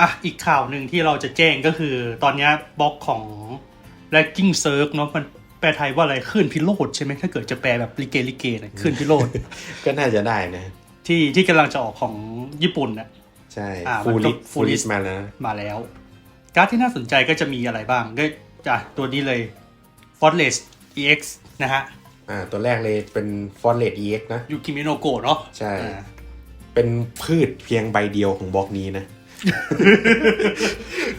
อะอีกข่าวหนึ่งที่เราจะแจ้งก็คือ ตอนเนี้ยบล็อกของ r a g g i n g s e r v เนาะมันแปลไทยว่าอะไรขึ้นพิโรธใช่ไหมถ้าเกิดจะแปลแบบลิเกลิเกนะขึ้นพิโรธก็น่าจะได้นะ ที่ที่กำลังจะออกของญี่ปุ่นน่ะใช่อ่าฟูมันก็ลิส full ฟูลิส list มาแล้วนะมาแล้ว การ์ดที่น่าสนใจก็จะมีอะไรบ้างก็อะตัวนี้เลย f o r t l e s s EX นะฮะอ่าตัวแรกเลยเป็นฟอนเลด EX นะยูกิมิโนโกะเนาะใช่อ่าเป็นพืชเพียงใบเดียวของบล็อกนี้นะ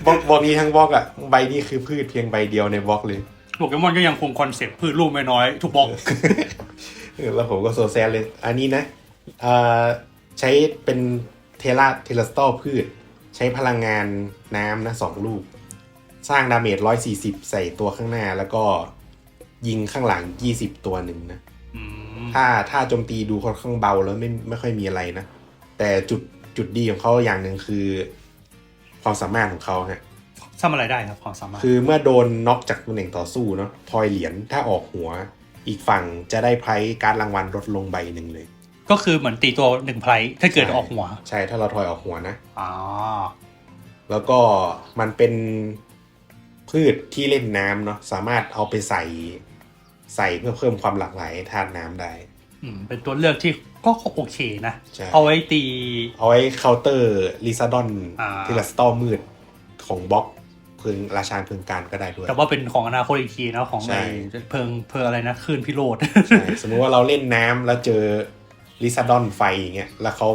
บล็อกบล็อกนี้ทั้งบล็อกอะใบนี้คือพืชเพียงใบเดียวในบล็อกเลยโปเกมอนก็ยังคงคอนเซ็ปต์พืชลูกไม่น้อยทุกบล็อกเออแล้วผมก็โซแซนเลย อันนี้นะเอ่อใช้เป็นเทราเทเลสตอลพืช ใช้พลังงานน้ำนะสองลูก สร้างดาเมจ140ใส่ตัวข้างหน้าแล้วก็ยิงข้างหลัง20ตัวหนึ่งนะอืมถ้าถ้าโจมตีดูค่อนข้างเบาแล้วไม่ไม่ค่อยมีอะไรนะ แต่จุดจุดดีของเขาอย่างหนึ่งคือ ความสามารถของเขาฮะทำอะไรได้ครับความสามารถ คือเมื่อโดนน็อกจากตำแหน่งต่อสู้เนาะทอยเหรียญถ้าออกหัว อีกฝั่งจะได้ไพรส์การดรางวัลลดลงใบหนึ่งเลย ก็คือเหมือนตีตัวหนึ่งไพรถ้าเกิดออกหัว ใช่ถ้าเราทอยออกหัวนะอ๋อแล้วก็มันเป็นพืชที่เล่นน้ำเนาะสามารถเอาไปใส่ใส่เพื่อเพิ่มความหลากหลายธาตุน้ำได้ อืมเป็นตัวเลือกที่ ก็โอเคนะใช่เอาไว้ตี เอาไว้เคาน์เตอร์ลิซาดอนอ่าที่ลัสตอมืดของบล็อกเพึงราชาเพึงการก็ได้ด้วย แต่ว่าเป็นของอนาคตอีกทีนะของใช่ไอ้เพิงเพออะไรนะคลื่นพิโรธใช่สมมุติว่าเราเล่นน้ำแล้วเจอลิซาดอนไฟอย่างเงี้ยแล้วเขา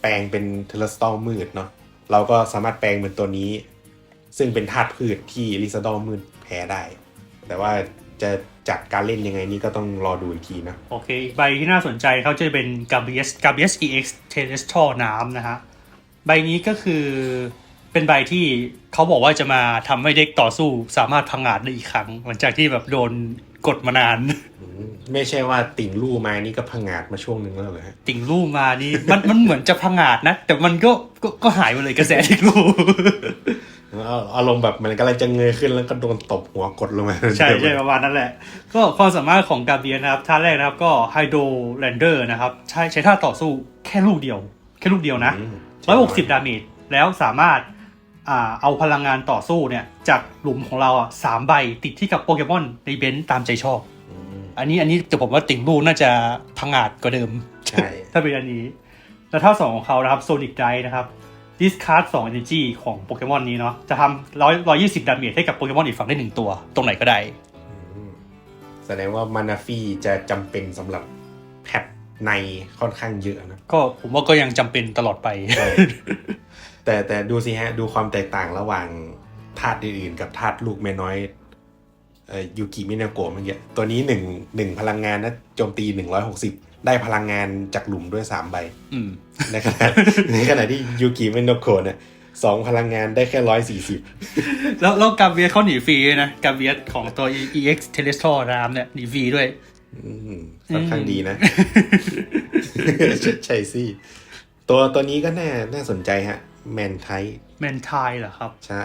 แปลงเป็นเทเลสตอมืดเนาะเราก็สามารถแปลงเป็นตัวนี้ ซึ่งเป็นธาตุพืชที่ลิซาดอนมืดแพ้ได้ แต่ว่า จะจัดการเล่นยังไงนี่ก็ต้องรอดูอีกทีนะ โอเคอีกใบที่น่าสนใจเขาจะเป็น g a b i e s g a b i e s EX t e l e s t r a l น้ำนะฮะ ใบนี้ก็คือเป็นใบที่เขาบอกว่าจะมาทำให้เด็กต่อสู้สามารถพังงาดได้อีกครั้ง หลังจากที่แบบโดนกดมานานอืมไม่ใช่ว่าติ่งลู่มานี่ก็พังงาดมาช่วงหนึ่งแล้วเหรอฮะติ่งลู่มานี่มันมันเหมือนจะพังงาดนะ แต่มันก็ก็ก็หายไปเลยกระแสติ่งลู่เอาอารมณ์แบบมันกำลังจะเงยขึ้นแล้วก็โดนตบหัวกดลงมาใช่ใช่ประมาณนั้นแหละ ก็ความสามารถของกาเบียนะครับท่าแรกนะครับก็ไฮโดรแลนเดอร์นะครับ ใช้ใช้ท่าต่อสู้แค่ลูกเดียว แค่ลูกเดียวนะอืมร้อยหกสิบดาเมจแล้วสามารถอ่าเอาพลังงานต่อสู้เนี่ย จากหลุมของเราอะสามใบติดที่กับโปเกมอนในเบนซ์ตามใจชอบอืมอันนี้อันนี้แต่ผมว่าติ่งลูกน่าจะพังอาจกว่าเดิม ใช่ ถ้าเป็นอันนี้ แล้วท่าสองของเขานะครับโซนิกไดนะครับ ดิสคาร์ดสอง energy ของโปเกมอนนี้เนาะจะทำร้อยร้อยยี่สิบดาเมจให้กับโปเกมอนอีกฝั่งได้หนึ่งตัว ตรงไหนก็ได้อืมแสดงว่ามานาฟี่จะจำเป็นสำหรับแพทในค่อนข้างเยอะนะ ก็ผมว่าก็ยังจำเป็นตลอดไปใช่แต่แต่ดูสิฮะ ดูความแตกต่างระหว่างธาตุอื่นๆ กับธาตุลูกแม่น้อยเอ่อยูกิมินาโกะเมื่อกี้ตัวนี้หนึ่งหนึ่งพลังงานนะโจมตีหนึ่งร้อยหกสิบ ได้พลังงานจากหลุมด้วยสามใบอืมในขณะในขณะที่ยูกิมินาโกะเนี่ยสองพลังงานได้แค่ร้อยสี่สิบแล้วแล้วกาเวียสเขาหนีฟรีด้วยนะกาเวียสของตัว EX t e l e s t r a l น้ำเนี่ยหนีฟรีด้วยค่อนข้างดีนะใช่สิตัวตัวนี้ก็น่าน่าสนใจฮะ แมนไทแมนทายเหรอครับ ใช่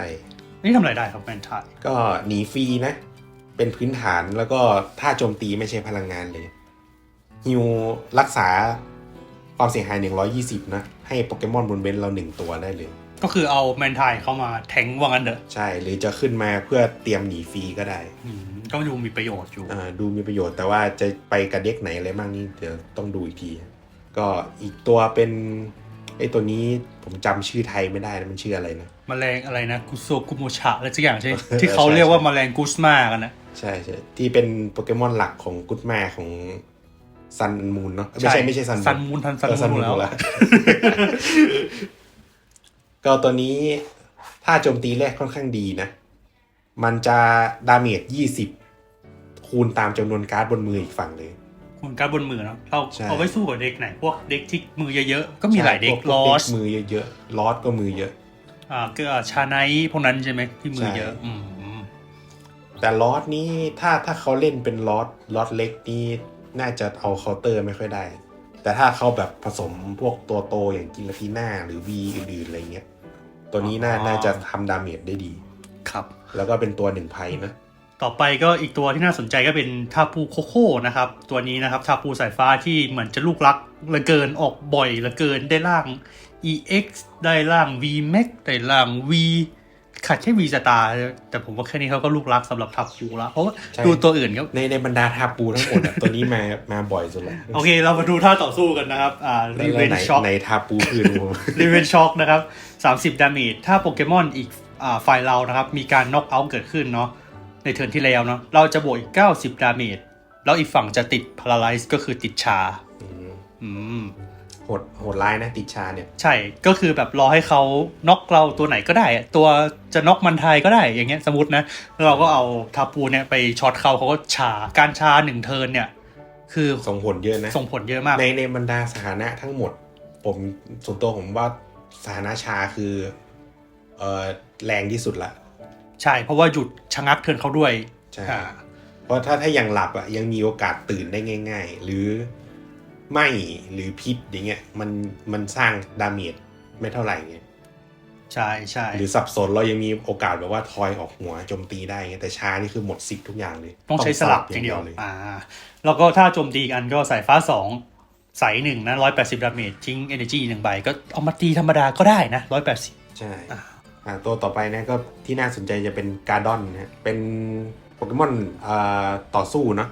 นี่ทำอะไรได้ครับแมนทายก็หนีฟรีนะ เป็นพื้นฐานแล้วก็ถ้าโจมตีไม่ใช่พลังงานเลย ฮิวรักษาความเสียหาย 120 นะ ให้โปเกมอนบนเบนเราหนึ่งตัวได้เลย ก็คือเอาแมนทายเข้ามาแทงว่างั้นเถอะใช่ หรือจะขึ้นมาเพื่อเตรียมหนีฟรีก็ได้ อืมก็ดูมีประโยชน์อยู่อ่าดูมีประโยชน์แต่ว่าจะไปกับเด็กไหนอะไรบ้างนี่เดี๋ยวต้องดูอีกที ก็อีกตัวเป็นไอตัวนี้ผมจำชื่อไทยไม่ได้นะมันชื่ออะไรนะ แมลงอะไรนะกุโซกุโมชะอะไรสักอย่างใช่ที่เขาเรียกว่าแมลงกุสมากันนะ ใช่ใช่ที่เป็นโปเกมอนหลักของกุดแม่ของ ซันมูนเนาะไม่ใช่ไม่ใช่ซันซันมูนทันซันเออมูนแล้วแล้ว ก็ตัวนี้ถ้าโจมตีแรกค่อนข้างดีนะ มันจะดาเมจ20คูณตามจำนวนการ์ดบนมืออีกฝั่งเลยคุณการดบนมือเนาะเราใช่เอาไว้สู้กับเด็กไหน พวกเด็กที่มือเยอะๆ ก็มีหลายเด็กใช่พวลอพวสมือเยอะๆลอสก็มือเยอะ อ่าก็ชาไนท์พวกนั้นใช่ไหมที่มือเยอะใช่อืมแต่ลอสนี้ถ้าถ้าเขาเล่นเป็นลอสลอสเล็กนี่ น่าจะเอาเคาน์เตอร์ไม่ค่อยได้ แต่ถ้าเขาแบบผสมพวกตัวโตอย่างกินลาติน่าหรือวีอื่นๆอะไรเงี้ย ตัวนี้น่าน่าจะทำดาเมจได้ดี ครับ แล้วก็เป็นตัวหนึ่งไพ่นะต่อไปก็อีกตัวที่น่าสนใจก็เป็นทาปูโคโค่นะครับ ตัวนี้นะครับทาปูสายฟ้าที่เหมือนจะลูกรักเหลือเกินออกบ่อยเหลือเกินได้ร่าง EX ได้ร่าง V Max ได้ร่าง V ขาดแค่ V Star แต่ผมว่าแค่นี้เขาก็ลูกรักสำหรับทาปูแล้วเพราะว่าใช่ดูตัวอื่นก็ในในบรรดาทาปูทั้งหมดอะตัวนี้มามาบ่อยสุดแล้วโอเค เรามาดูท่าต่อสู้กันนะครับอ่าแล้ว Revenge ไหน Shock ในทาปูคือดู Revenge Shock นะครับ30ดาเมจถ้าโปเกมอนอีกอ่าฝ่ายเรานะครับ มีการน็อกเอาท์เกิดขึ้นเนาะในเทิร์นที่แล้วเนาะเราจะบวกอีก 90 ดาเมจแล้วอีกฝั่งจะติด Paralyze ก็คือติดชา อืมอืม โหดโหดร้ายนะติดชาเนี่ย ใช่ก็คือแบบรอให้เขาน็อกเราตัวไหนก็ได้อะตัวจะน็อกมันไทยก็ได้อย่างเงี้ยสมมตินะแล้วเราก็เอาทาปูเนี่ยไปช็อตเขาเขาก็ชาการชาหนึ่งเทิร์นเนี่ย คือส่งผลเยอะนะ ส่งผลเยอะมาก ในในบรรดาสถานะทั้งหมด ผมส่วนตัวผมว่าสถานะชาคือเออแรงที่สุดละใช่เพราะว่าหยุดชะงักเทิร์นเขาด้วยใช่อ่าเพราะถ้าถ้ายังหลับอะยังมีโอกาสตื่นได้ง่าย ๆ หรือ ไม่หรือพิษอย่างเงี้ยมันมันสร้างดาเมจไม่เท่าไหร่เงี้ยใช่ใช่หรือสับสนเรายังมีโอกาสแบบว่าทอยออกหัวโจมตีได้เงี้ยแต่ชานี่คือหมดสิทธิ์ทุกอย่างเลย ต้องใช้สลับอย่างเดียวเลยอ่าแล้วก็ถ้าโจมตีกันก็ใส่ฟ้าสองใส่หนึ่งนะร้อยแปดสิบดาเมจทิ้ง energy หนึ่งใบก็เอามาตีธรรมดาก็ได้นะร้อยแปดสิบใช่อ่าอ่าตัวต่อไปนะก็ที่น่าสนใจจะเป็นการ์ดอนนะฮะเป็นโปเกมอนอ่าต่อสู้เนาะ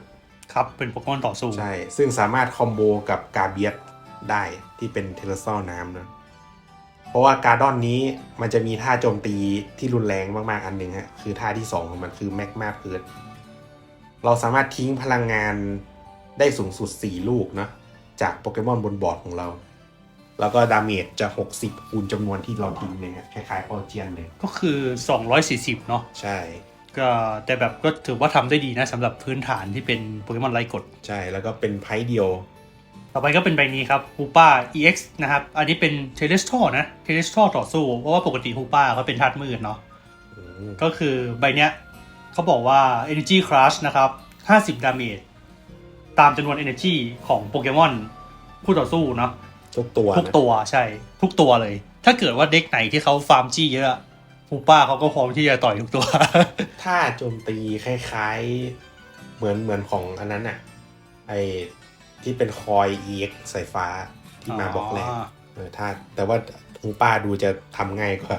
ครับ เป็นโปเกมอนต่อสู้ ใช่ ซึ่งสามารถคอมโบกับกาเบียสได้ที่เป็นเทเลซอลน้ำนะ เพราะว่าการ์ดอนนี้มันจะมีท่าโจมตีที่รุนแรงมาก ๆ อันหนึ่งฮะ คือท่าที่ 2 ของมันคือแมกมาเพิร์ดเราสามารถทิ้งพลังงานได้สูงสุด 4 ลูกเนาะจากโปเกมอนบนบอร์ดของเรา แล้วก็ดาเมจจะ 60คูณจำนวนที่เราทิ้งเลยฮะคล้ายๆพอเจียนเลย ก็คือ 240 เนาะใช่ ก็แต่แบบก็ถือว่าทำได้ดีนะสำหรับพื้นฐานที่เป็นโปเกมอนไร้กฎใช่แล้วก็เป็นไพ่เดียว ต่อไปก็เป็นใบนี้ครับฮูป้า EX นะครับ อันนี้เป็นเทเลสทอนะเทเลสทอต่อสู้ เพราะว่าปกติฮูป้าเขาเป็นธาตุมืดเนาะอืมก็คือใบเนี้ยเขาบอกว่า Energy Crush นะครับ 50 ดาเมจตามจำนวน Energy ของโปเกมอนผู้ต่อสู้เนาะทุกตัว ทุกนะตัวใช่ ทุกตัวเลย ถ้าเกิดว่าเด็กไหนที่เขาฟาร์มจี้เยอะ ฮูป้าเขาก็พร้อมที่จะต่อยทุกตัวท่าโจมตีคล้ายๆ เหมือนเหมือนของอันนั้นอะไอที่เป็นคอย EX สายฟ้าที่มาบล็อกแรกเออถ้าแต่ว่าฮูป้าดูจะทำง่ายกว่า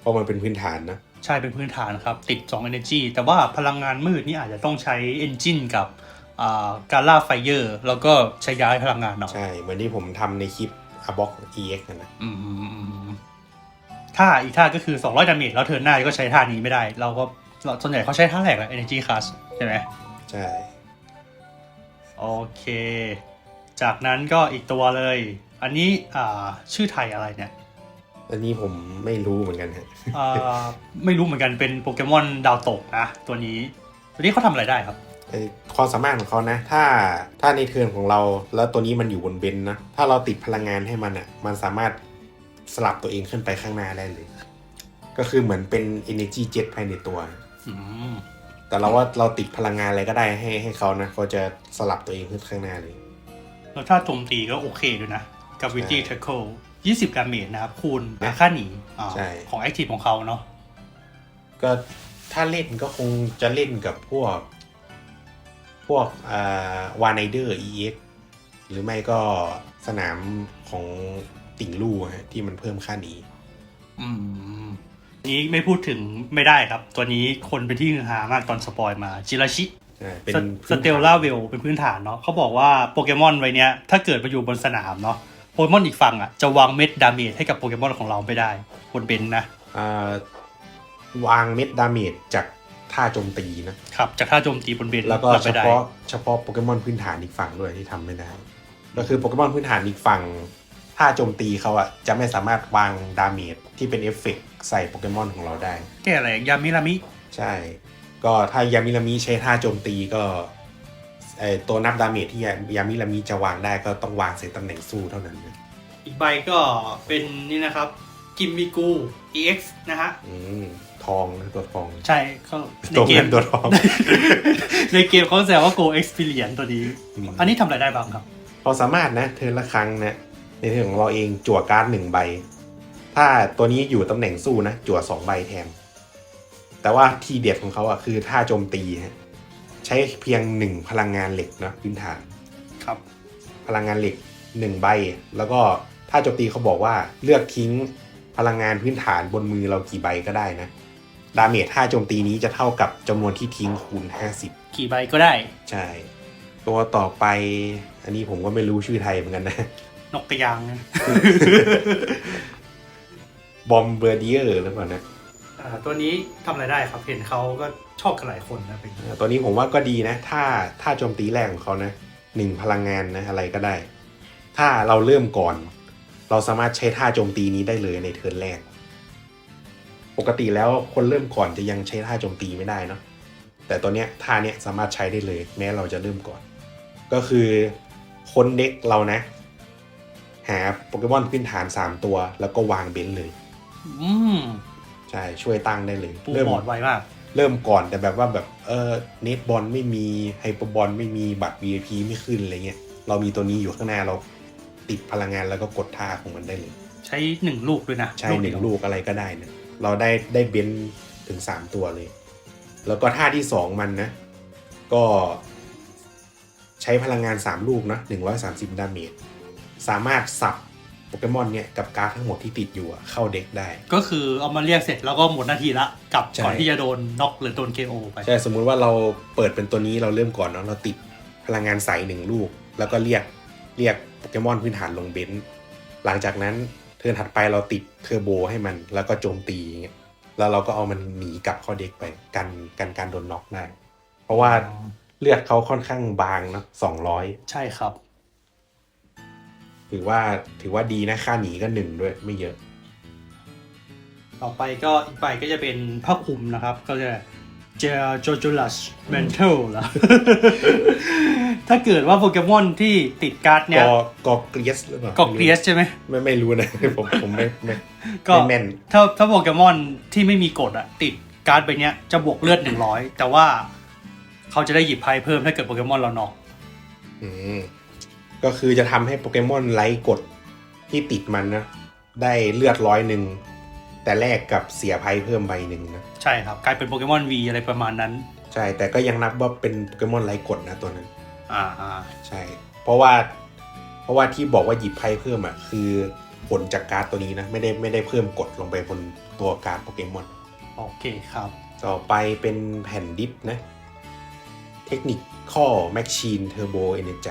เพราะมันเป็นพื้นฐานนะ ใช่เป็นพื้นฐานครับ ติด 2 Energy แต่ว่าพลังงานมืดนี่อาจจะต้องใช้ Engine กับการล่าไฟเยอร์แล้วก็ใช้ย้ายพลังงานเนาะใช่ เหมือนที่ผมทำในคลิปอาบ็อก EX นั่นนะอืม ท่าอีกท่าก็คือ 200ดาเมจแล้วเทิร์นหน้าก็ใช้ท่านี้ไม่ได้ เราก็เราส่วนใหญ่เขาใช้ท่าแรกแหละ Energy Class ใช่ไหมใช่ โอเค จากนั้นก็อีกตัวเลย อันนี้อ่าชื่อไทยอะไรเนี่ยอันนี้ผมไม่รู้เหมือนกันฮะอ่าไม่รู้เหมือนกันเป็นโปเกมอนดาวตกนะตัวนี้ ตัวนี้เขาทำอะไรได้ครับไอ้ความสามารถของเขานะ ถ้าถ้าในเทิร์นของเราแล้วตัวนี้มันอยู่บนเบนนะ ถ้าเราติดพลังงานให้มันอะ มันสามารถ สลับตัวเองขึ้นไปข้างหน้าได้เลย ก็คือเหมือนเป็น energy jet ภายในตัวอืมแต่เราว่าเราติดพลังงานอะไรก็ได้ให้ให้เขานะเขาจะสลับตัวเองขึ้นข้างหน้าเลย แล้วถ้าโจมตีก็โอเคด้วยนะ กับ Witty ใช่ Tackle 20 ดาเมจนะครับ คูณค่าหนีอ่าใช่ของ Active ของเขาเนาะก็ถ้าเล่นก็คงจะเล่นกับพวก พวกอ่าวานไนเดอร์ EX หรือไม่ก็สนามของ ติ่งลู่ฮะที่มันเพิ่มค่าหนีอืมนี้ไม่พูดถึงไม่ได้ครับ ตัวนี้คนเป็นที่ฮือฮามากตอนสปอยมาจิราชิใช่เป็นสเตลล่าเวลเป็นพื้นฐานเนาะเขาบอกว่าโปเกมอนไว้เนี้ยถ้าเกิดมาอยู่บนสนามเนาะโปเกมอนอีกฝั่งอะจะวางเม็ดดาเมจให้กับโปเกมอนของเราไม่ได้บนเบนนะอ่าวางเม็ดดาเมจจากท่าโจมตีนะครับจากท่าโจมตีบนเบนแล้วก็รับเฉไม่ได้พาะเฉพาะโปเกมอนพื้นฐานอีกฝั่งด้วยที่ทำไม่ได้ก็คือโปเกมอนพื้นฐานอีกฝั่ง ท่าโจมตีเขาอะจะไม่สามารถวางดาเมจที่เป็นเอฟเฟกต์ใส่โปเกมอนของเราได้ แก้อะไรยามิรามิ ใช่ ก็ถ้ายามิรามิใช้ท่าโจมตีก็ไอตัวนับดาเมจที่ยายามิรามิจะวางได้ก็ต้องวางใส่ตำแหน่งสู้เท่านั้นนะอีกใบก็เป็นนี่นะครับ กิมมิกู EX นะฮะ อืมทองนะตัวทองใช่เขาในตัวเกเงิมนตัวทอง ในเกมเขาแซวว่า Go Experience ตัวนี้ อืม อันนี้ทำอะไรได้บ้างครับเราสามารถนะเทิร์นละครั้งนะ ในเทิร์นของเราเองจั่วการ์ดหนึ่งใบ ถ้าตัวนี้อยู่ตำแหน่งสู้นะ จั่วสองใบแทน แต่ว่าทีเด็ดของเขาอะคือท่าโจมตีฮะใช้เพียงหนึ่งพลังงานเหล็กนะพื้นฐานครับ พลังงานเหล็กหนึ่งใบ แล้วก็ถ้าโจมตีเขาบอกว่าเลือกทิ้งพลังงานพื้นฐานบนมือเรากี่ใบก็ได้นะดาเมจถ้าโจมตีนี้จะเท่ากับจำนวนที่ทิ้งคูณ 50 กี่ใบก็ได้ ใช่ ตัวต่อไป อันนี้ผมก็ไม่รู้ชื่อไทยเหมือนกันนะ นกกระยางนะ บอมเบอร์เดียร์หรือเปล่านะอ่าตัวนี้ทำอะไรได้ครับ เห็นเขาก็ชอบกันหลายคนนะเป็นตัวนี้ผมว่าก็ดีนะ ถ้าถ้าโจมตีแรกของเขานะหนึ่งพลังงานนะอะไรก็ได้ ถ้าเราเริ่มก่อน เราสามารถใช้ท่าโจมตีนี้ได้เลยในเทิร์นแรก ปกติแล้วคนเริ่มก่อนจะยังใช้ท่าโจมตีไม่ได้เนาะแต่ตัวเนี้ยท่าเนี้ยสามารถใช้ได้เลย แม้เราจะเริ่มก่อน ก็คือค้นเด็กเรานะ หาโปเกมอนพื้นฐาน 3 ตัว แล้วก็วางเบนซ์เลย อืมใช่ช่วยตั้งได้เลยปูเริ่มบอร์ดไวมากเริ่มก่อนแต่แบบว่าแบบเออเนตบอลไม่มีไฮเปอร์บอลไม่มีบัตร VIP ไม่ขึ้นอะไรเงี้ยเรามีตัวนี้อยู่ข้างหน้าเราติดพลังงานแล้วก็กดท่าของมันได้เลย ใช้หนึ่งลูกด้วยนะ ใช่หเดีนึ่ยงวลูกอะไรก็ได้นะเราได้ได้เบนซ์ถึง3ตัวเลย แล้วก็ท่าที่2มันนะ ก็ใช้พลังงาน3ลูกนะ130ดาเมจ สามารถสับโปเกมอนเนี่ยกับการ์ดทั้งหมดที่ติดอยู่อะเข้าเด็กได้ ก็คือเอามาเรียกเสร็จแล้วก็หมดหน้าที่ละกลับใช่ก่อนที่จะโดนน็อกหรือโดน KO ไป ใช่ สมมุติว่าเราเปิดเป็นตัวนี้เราเริ่มก่อนเนาะเราติดพลังงานใสหนึ่งลูก แล้วก็เรียกเรียกโปเกมอนพื้นฐานลงเบนซ์หลังจากนั้นเทิร์นถัดไปเราติดเทอร์โบให้มันแล้วก็โจมตีอย่างเงี้ยแล้วเราก็เอามันหนีกลับเข้าเด็กไปกันกันการโดนน็อกได้เพราะว่าเลือดเขาค่อนข้างบางเนอะสองร้อยใช่ครับ ถือว่าถือว่าดีนะค่าหนีก็หนึ่งด้วยไม่เยอะ ต่อไปก็อีกใบก็จะเป็นผ้าคลุมนะครับ ก็จะเจอโจจูลัสเมนเทลแล้วถ้าเกิดว่าโปเกมอนที่ติดการ์ดกเนี้ยอกอเกรียสหรือเปล่ากอกเกรียสใช่ไหมไม่ไม่รู้นะผมผมไม่ไม่ก็ไม่แม่นถ้าถ้าโปเกมอนที่ไม่มีกฎอะติดการ์ดใบเนี้ยจะบวกเลือด100แต่ว่าเขาจะได้หยิบไพ่เพิ่มถ้าเกิดโปเกมอนเราน็อกอืม ก็คือจะทำให้โปเกมอนไร้กดที่ติดมันนะ ได้เลือดร้อยหนึ่ง แต่แลกกับเสียภัยเพิ่มใบหนึ่งนะ ใช่ครับ กลายเป็นโปเกมอน V อะไรประมาณนั้น ใช่ แต่ก็ยังนับว่าเป็นโปเกมอนไร้กดนะตัวนั้นอ่าอ่าใช่ เพราะว่า เพราะว่าที่บอกว่าหยิบไพ่เพิ่มอะคือผลจากการ์ดตัวนี้นะ ไม่ได้ไม่ได้เพิ่มกดลงไปบนตัวการ์ดโปเกมอนโอเคครับ ต่อไปเป็นแผ่นดิฟนะ เทคนิคข้อแมชชีนเทอร์โบเอเนจ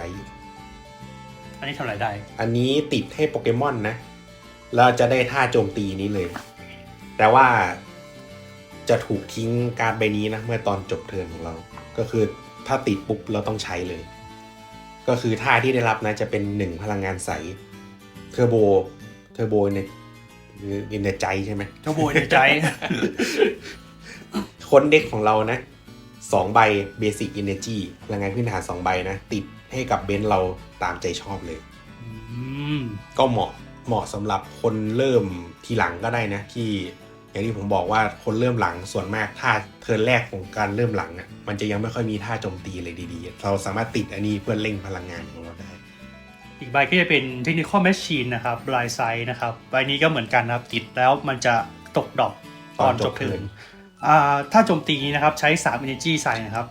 อันนี้ทำอะไรได้ อันนี้ติดให้โปเกมอนนะ เราจะได้ท่าโจมตีนี้เลย แต่ว่าจะถูกทิ้งการ์ดใบนี้นะ เมื่อตอนจบเทิร์นของเรา ก็คือถ้าติดปุ๊บเราต้องใช้เลย ก็คือท่าที่ได้รับนะจะเป็นหนึ่งพลังงานใส เทอร์โบ เทอร์โบในในใจใช่ไหมเจ้าโบยในใจ ค้นเด็กของเรานะสองใบ Basic Energy พลังงานพื้นฐานสองใบนะ ติด ให้กับเบนซ์เราตามใจชอบเลยอืมก็เหมาะเหมาะสำหรับคนเริ่มทีหลังก็ได้นะที่อย่างที่ผมบอกว่าคนเริ่มหลังส่วนมากท่าเทิร์นแรกของการเริ่มหลังอะมันจะยังไม่ค่อยมีท่าโจมตีเลยดีๆ เราสามารถติดอันนี้เพื่อเร่งพลังงานของเราได้ อีกใบก็จะเป็น Technical Machine นะครับ Blind Side นะครับใบนี้ก็เหมือนกันนะครับติดแล้วมันจะตกดอกตอนจบเทิร์นอ่าถ้าโจมตีนะครับใช้3 Energy ใส่นะครับ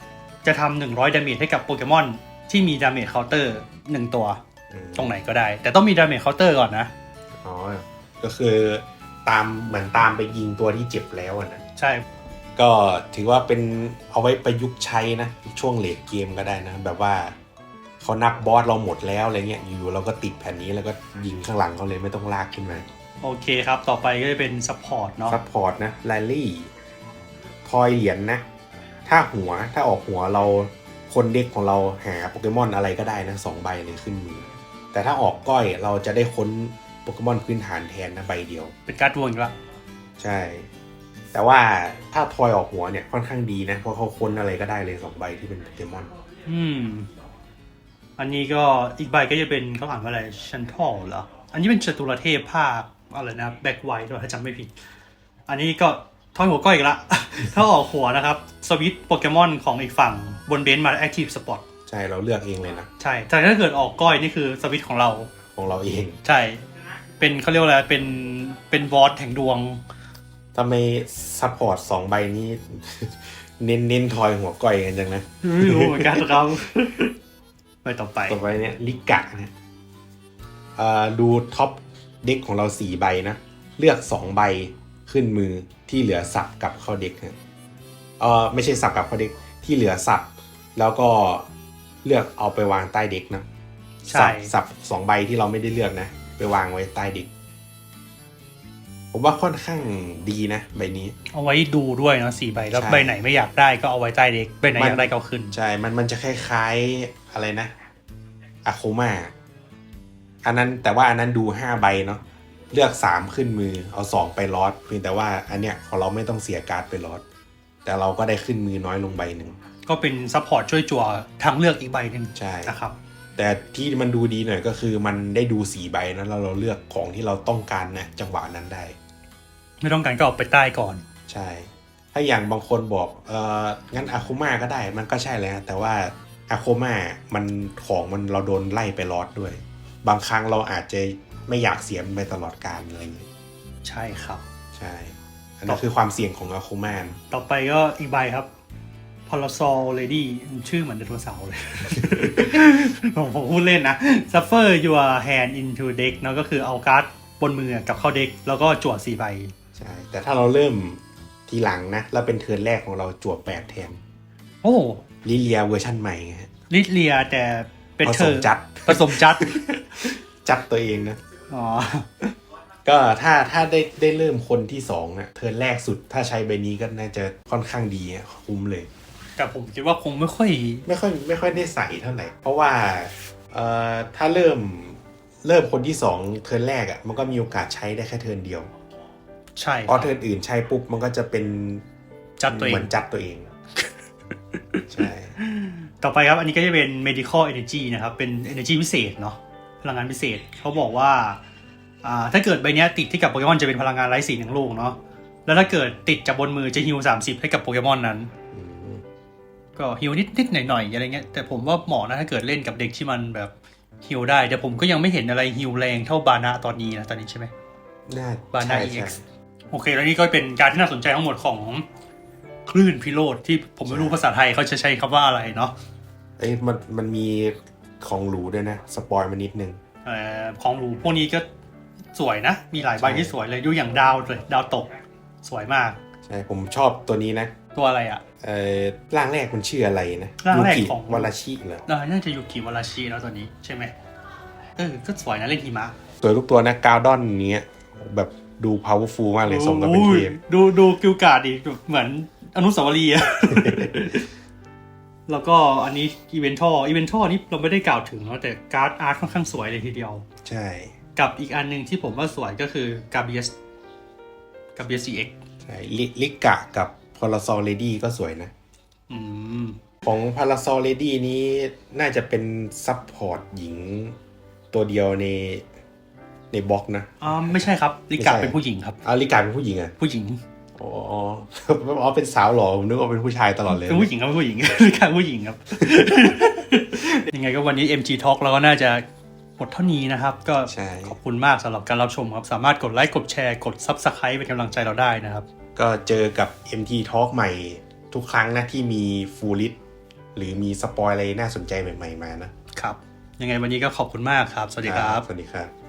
จะทำ100ดาเมจให้กับโปเกมอน ที่มีดาเมจเคาน์เตอร์1ตัวอืมตรงไหนก็ได้ แต่ต้องมีดาเมจเคาน์เตอร์ก่อนนะ อ๋อ ก็คือตามเหมือนตามไปยิงตัวที่เจ็บแล้วอะนะ ใช่ ก็ถือว่าเป็นเอาไว้ประยุกต์ใช้นะ ช่วงเลดเกมก็ได้นะ แบบว่าเขานับบอสเราหมดแล้วอะไรเงี้ยอยู่ๆเราก็ติดแผ่นนี้แล้วก็ยิงข้างหลังเขาเลยไม่ต้องลากขึ้นมาโอเคครับ ต่อไปก็จะเป็น Support เนาะซัพพอร์ตนะแรลลี่ทอยเหรียญนะ ถ้าหัวถ้าออกหัวเรา คนเด็กของเราหาโปเกมอนอะไรก็ได้นะสองใบเลยขึ้นมือ แต่ถ้าออกก้อยเราจะได้ค้นโปเกมอนพื้นฐานแทนนะใบเดียว เป็นการ์ดดวงอีกแล้วใช่ แต่ว่าถ้าทอยออกหัวเนี่ยค่อนข้างดีนะ เพราะเขาค้นอะไรก็ได้เลยสองใบที่เป็นโปเกมอน อืม อันนี้ก็อีกใบก็จะเป็นเขาอ่านว่าอะไรชันทอลเหรอ อันนี้เป็นจตุรเทพภาคอะไรนะแบ็กไวท์ถ้าจำไม่ผิด อันนี้ก็ทอยหัวก้อยอีกละ ถ้าออกหัวนะครับ สวิตช์โปเกมอนของอีกฝั่ง บนเบนซ์มาแอคทีฟสปอตใช่เราเลือกเองเลยนะ ใช่แต่ถ้าเกิดออกก้อยนี่คือสวิตช์ของเรา ของเราเอง ใช่ เป็นเขาเรียกว่าอะไร เป็น เป็นวอตแห่งดวงทำไมซัพพอร์ตสองใบนี้ เน้นเน้นทอยหัวก้อยกันจังนะไม่รู้เหมือนกันครับไปต่อไป ต่อไปเนี่ยลิกะเนี่ยเอ่อดูท็อปเด็กของเราสี่ใบนะ เลือกสองใบขึ้นมือที่เหลือสับกลับเข้าเด็กนะเออไม่ใช่สับกลับเข้าเด็กที่เหลือสับ แล้วก็เลือกเอาไปวางใต้เด็กนะใช่สับสับสองใบที่เราไม่ได้เลือกนะ ไปวางไว้ใต้เด็ก ผมว่าค่อนข้างดีนะ ใบนี้ เอาไว้ดูด้วยเนาะสี่ใบแล้วใช่ใบไหนไม่อยากได้ก็เอาไว้ใต้เด็กใบไหนอยากได้ก็เอาขึ้น ใช่ มันมันจะคล้ายๆอะไรนะอะโคมาอันนั้นแต่ว่าอันนั้นดูห้าใบเนาะเลือกสามขึ้นมือเอาสองไปลอดเพียงแต่ว่าอันเนี้ยของเราไม่ต้องเสียการ์ดไปลอด แต่เราก็ได้ขึ้นมือน้อยลงใบหนึ่ง ก็เป็นซัพพอร์ตช่วยจั่วทางเลือกอีกใบหนึ่งใช่ นะครับ แต่ที่มันดูดีหน่อยก็คือมันได้ดูสีใบนะแล้วเราเลือกของที่เราต้องการนะจังหวะนั้นได้ ไม่ต้องการก็เอาไปใต้ก่อน ใช่ ถ้าอย่างบางคนบอกเอองั้นอาโคมาก็ได้ มันก็ใช่แหล้วแต่ว่าอาโคมามันของมันเราโดนไล่ไปลอดด้วย บางครั้งเราอาจจะไม่อยากเสียมันไปตลอดการอะไรอย่างเงี้ยใช่ครับ ใช่ อันนั้นคือความเสี่ยงของอาโคมา ต่อไปก็อีกใบครับ Parasol Lady ชื่อเหมือนไดโนเสาร์เลย ผมผมพูดเล่นนะ Suffer your hand into deck เนอะก็คือเอาการ์ดบนมือกับเข้าเด็ก แล้วก็จั่วสี่ใบ ใช่ แต่ถ้าเราเริ่มทีหลังนะ แล้วเป็นเทิร์นแรกของเราจวบแปดแทน โอ้ลิเลียเวอร์ชั่นใหม่ไงฮะลิเลียแต่เป็นผเธสอมจัดผสมจัด จัดตัวเองนะ อ๋อ ก็ถ้าถ้าได้ได้เริ่มคนที่สองนะเทิร์นแรกสุดถ้าใช้ใบนี้ก็น่าจะค่อนข้างดีอะคุ้มเลย แต่ผมคิดว่าคงไม่ค่อย ไม่ค่อยไม่ค่อยได้ใส่เท่าไหร่ เพราะว่าเอ่อถ้าเริ่มเริ่มคนที่สองเทิร์นแรกอะ่ะมันก็มีโอกาสใช้ได้แค่เทิร์นเดียว ใช่เพราะเทิร์นอื่นใช้ปุ๊บมันก็จะเป็นจัดตัวเอเหมืงอนจัดตัวเองใช่ต่อไปครับอันนี้ก็จะเป็น medical energy นะครับ เป็น energy พิเศษเนาะพลังงานพิเศษเขาบอกว่าอ่าถ้าเกิดใบเนี้ยติดที่กับโปเกมอนจะเป็นพลังงานไร้สีหนึ่งลูกเนาะแล้วถ้าเกิดติดจากบนมือจะฮิว30ให้กับโปเกมอนนั้นอืม ก็ฮิวนิดนิดหน่อยหน่อยๆอะไรเงี้ยแต่ผมว่าเหมาะนะถ้าเกิดเล่นกับเด็กที่มันแบบฮิวได้แต่ผมก็ยังไม่เห็นอะไรฮิวแรงเท่าบานาตอนนี้นะตอนนี้ใช่ไหมน่าบานาใช่ EX ใช่โอเค แล้วนี่ก็เป็นการที่น่าสนใจทั้งหมดของคลื่นพิโรธที่ผมไม่รู้ภาษาไทยเขาจะใช้คำว่าอะไรเนาะเอ้ยมันมันมีของหรูด้วยนะ สปอยมานิดนึงเอ่อของหรูพวกนี้ก็สวยนะ มีหลายใบใช่ที่สวยเลยดูอย่างดาวเลยดาวตก สวยมาก ใช่ ผมชอบตัวนี้นะ ตัวอะไรอะเอ่อ ร่างแรกมันชื่ออะไรนะร่างแรกยูของวาราชิเหรอเออน่าจะยูกิวาราชิแล้วตัวนี้ใช่ไหมเออก็สวยนะเล่นหิมะสวยทุกตัวนะกาวดอนเนี้ยแบบดู powerful มากเลยสมกับเป็นเทพโอ้ยดูดูกิวการ์ดดิเหมือนอนุสาวรีย์อะแล้วก็อันนี้อีเวนทออีเวนทอนี่เราไม่ได้กล่าวถึงเนาะแต่การ์ดอาร์ตค่อนข้างสวยเลยทีเดียว ใช่ กับอีกอันหนึ่งที่ผมว่าสวยก็คือกาเบียสกาเบียสซีเอ็กใช่ลิลิกะกับ พาราซอลเลดี้ก็สวยนะอืมของพาราซอลเลดี้นี้น่าจะเป็นซับพอร์ตหญิงตัวเดียวในในบล็อกนะอ่าไม่ใช่ครับลิกาไม่ใช่เป็นผู้หญิงครับอาลิกาเป็นผู้หญิงอะผู้หญิงอ๋ออ๋อเป็นสาวเหรอผมนึกว่าเป็นผู้ชายตลอดเลยเป็นผู้หญิงครับเป็นผู้หญิงลิกาผู้หญิงครับ ยังไงก็วันนี้ MG Talk เราก็น่าจะหมดเท่านี้นะครับ ก็ใช่ขอบคุณมากสำหรับการรับชมครับ สามารถกดไลค์กดแชร์กด Subscribe เป็นกำลังใจเราได้นะครับ ก็เจอกับ MT Talk ใหม่ทุกครั้งนะที่มีฟูลิตหรือมีสปอยอะไรน่าสนใจใหม่ ๆ มานะครับ ยังไงวันนี้ก็ขอบคุณมากครับ สวัสดีครับ สวัสดีครับ